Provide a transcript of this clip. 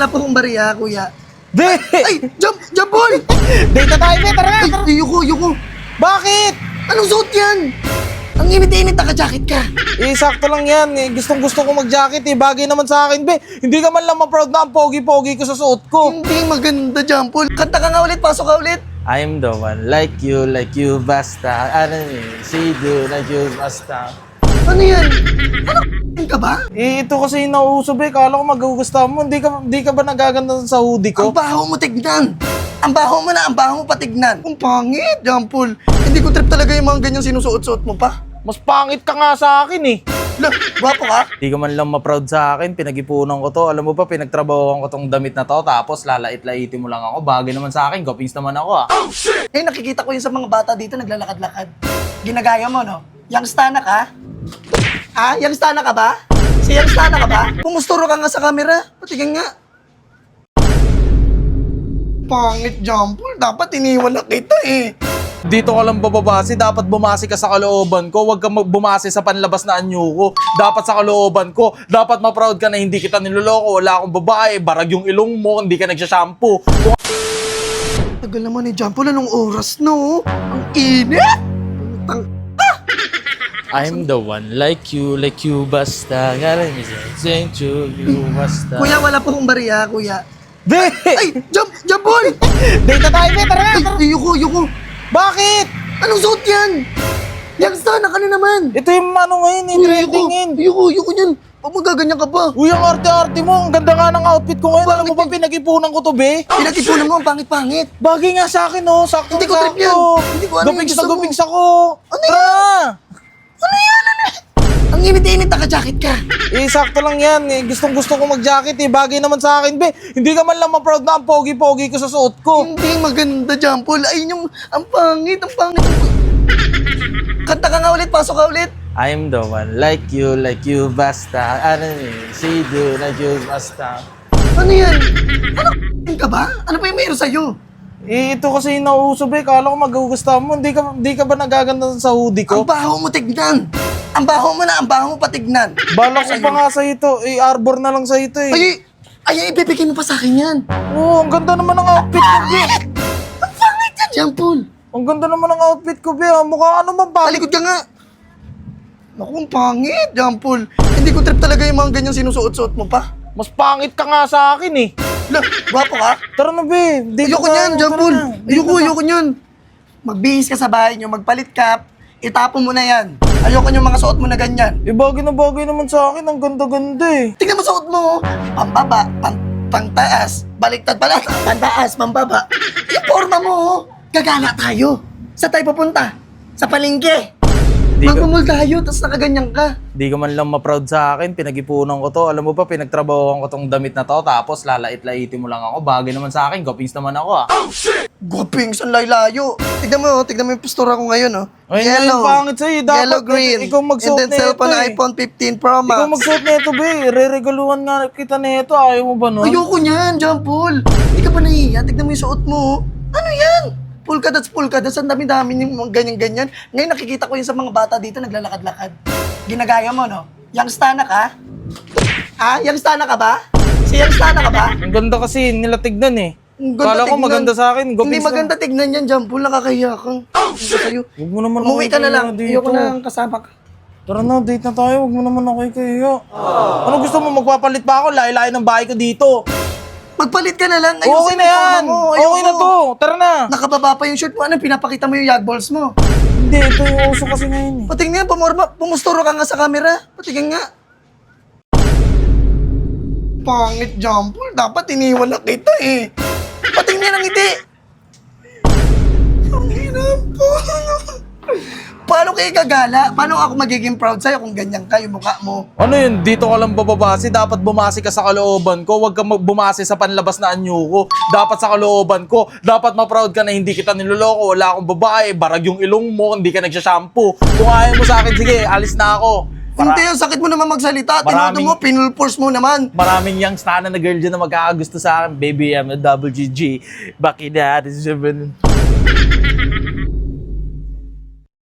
wala po akong bariya, kuya. Di! Ay, jump, jump ball! Na tayo, be! Tara na! Ay, Tara. yuko, yuko. Bakit? Anong suot yan? Ang init-init, naka-jacket ka. Eh, sakto lang yan. Eh, gustong gusto ko mag-jacket eh. Bagay naman sa akin, be. Hindi ka man lang ma-proud na ang pogi-pogi ko sa suot ko. Hindi maganda, jump ball. Kanta ka nga ulit, pasok ka ulit. I'm the one like you, like you, basta. Ano yun? See you, like you, basta. Ano yan? Ano ka ba? Eh, ito kasi yung nauuso, be. Kala ko magugustuhan mo. Hindi ka, hindi ka ba nagaganda sa hoodie Ang ko? baho mo tignan. Ang baho mo na, ang baho mo patignan. Ang pangit, Jampol. Hindi ko trip talaga yung mga ganyang sinusuot-suot mo pa. Mas pangit ka nga sa akin eh. Lah, gwapo ka? Hindi ka man lang ma-proud sa akin. Pinag-ipunan ko to. Alam mo pa, pinagtrabahoan ko tong damit na to. Tapos lalait-laitin mo lang ako. Bagay naman sa akin. Gopings naman ako ah. Eh, nakikita ko yun sa mga bata dito, naglalakad-lakad. Ginagaya mo, no? Youngsta na ka? Ha? Youngsta na ka ba? Si youngsta na ka ba? Pumusturo ka nga sa camera. Patigyan nga. Pangit, Jampol. Dapat iniwan na kita eh. Dito ka lang bababase, dapat bumase ka sa kalooban ko. Huwag ka mag- bumase sa panlabas na anyo ko. Dapat sa kalooban ko. Dapat ma-proud ka na hindi kita niloloko. Wala akong babae, barag yung ilong mo, hindi ka nagsashampoo. Kung Tagal naman ni Jampol. Anong oras, no? Ang init! I'm the one like you, like you, basta. Galing mo saying to you, basta. Kuya, wala po akong bariya, kuya. Di! Ay, jump, jump ball! Date na tayo, be! Tara na! Ay, yuko, yuko. Bakit? Anong suot yan? Youngsta na ka na naman. Ito yung ano ngayon, eh, trending ngayon. Yuko, yuko yan. Huwag magaganyan ka pa. Uy, ang arte-arte mo. Ang ganda nga ng outfit ko ngayon. Alam mo ba, pinag-ipunan ko to, be? Pinag-ipunan mo ang pangit-pangit. Bagay nga sa akin, oh. Sakto Hindi ko trip yan. Hindi ko ano yung Gupings gusto mo. gupings ako. Ano Tara na. Ano yan? Ano? Ang init-init, naka-jacket ka. Eh, sakto lang yan. Eh, gustong gusto ko mag-jacket eh. Bagay naman sa akin, be. Hindi ka man lang ma-proud na ang pogi-pogi ko sa suot ko. Hindi maganda, Jampol. Ay, yung, ang pangit, ang pangit. Ang... Kanta ka nga ulit, pasok ka ulit. I'm the one like you, like you, basta. Ano yun? See you, like you, basta. Ano yan? Ano ka ba? Ano pa yung meron sa'yo? Eh, ito kasi yung nauuso, be. Kala ko magugustuhan mo. Hindi ka, hindi ka ba nagaganda sa hoodie Ang ko? baho mo tignan. Ang baho mo na, ang baho mo patignan. Balak ko pa nga sa ito. Eh, arbor na lang sa ito eh. Ay, ay, ibibigay mo pa sa akin yan. Oo, ang ganda naman ng outfit ko, be. Ang pangit yan, Jampol. Ang ganda naman ng outfit ko, be. Ah, Mukha ano man ba? Talikod ka nga. Naku, ang pangit, Jampol. Hindi ko trip talaga yung mga ganyang sinusuot-suot mo pa. Mas pangit ka nga sa akin eh. Lah, gwapo ka? Tara na, be. Dito Ayoko tayo, niyan, tara Jampol. na. Dito Ayoko, ayoko niyan. Magbihis ka sa bahay niyo, magpalit ka, itapon mo na yan. Ayoko yung mga suot mo na ganyan. Eh, bagay na bagay naman sa akin. Ang ganda-ganda eh. Tingnan mo suot mo, oh. pambaba, pang, pangtaas, baliktad pala, pantaas, pambaba. Yung forma mo, oh. gagala tayo. Sa tayo pupunta? Sa palengke. Magmumul tayo, tapos nakaganyan ka. di ka man lang ma-proud sa akin. Pinag-ipunan ko to. Alam mo pa, pinagtrabahoan ko tong damit na to. Tapos lalait-laitin mo lang ako. Bagay naman sa akin. Gopings naman ako ah. Goping, saan layo? Tignan mo, oh. tignan mo yung postura ko ngayon, oh. Ay, yellow. pangit sa'yo. Dapat yellow, green. ikaw magsuot And then cellphone eh. iPhone 15 Pro Max. Ikaw magsuot na ito, be. Re-regaluhan nga kita na ito. Ayaw mo ba nun? Ayoko niyan, John Paul. Hindi ka ba nahihiya? Tignan mo yung suot mo. Ano yan? Pulkadas, pulkadas. Ang dami-dami yung mga ganyan-ganyan. Ngayon nakikita ko yun sa mga bata dito naglalakad-lakad. Ginagaya mo, no? Youngsta na ka? Ha? Youngsta na ka ba? Si youngsta na ka ba? Ang ganda kasi nila tignan eh. Ang ganda Kala ko tignan. maganda sa akin. Gopings Hindi na. maganda tignan yan, Paul. Nakakahiya ka. Oh, sa'yo. Huwag mo naman Umuwi ako ka na lang. dito. Ayoko na lang kasama ka. Tara na, date na tayo. Huwag mo naman ako ikayo. Ano gusto mo? Magpapalit pa ako? Lahi-lahi ng bahay ko dito. Magpalit ka na lang. Okay Ayusin na yung forma yan. mo. Okay na to. Tara na. Nakababa pa yung shirt mo. Ano, pinapakita mo yung yag balls mo. Hindi, ito yung uso kasi ngayon eh. Patingin nga, pumorma, pumusturo ka nga sa camera. Patingin nga. Pangit, Jampol. Dapat iniwan na kita eh. Patingin nga ng ngiti. Ang hirap po. Paano kayo gagala? Paano ako magiging proud sa'yo kung ganyan ka yung mukha mo? Ano yun? Dito ka lang bababase. Dapat bumase ka sa kalooban ko. Huwag ka mag- bumase sa panlabas na anyo ko. Dapat sa kalooban ko. Dapat ma-proud ka na hindi kita niloloko. Wala akong babae. Barag yung ilong mo. Hindi ka nagsashampoo. Kung ayaw mo sa akin, sige, alis na ako. Para- Hindi, ang sakit mo naman magsalita. Tinodo mo, pinulforce mo naman. Maraming young stana na girl dyan na magkakagusto sa akin. Baby, I'm a double GG. Bakit na?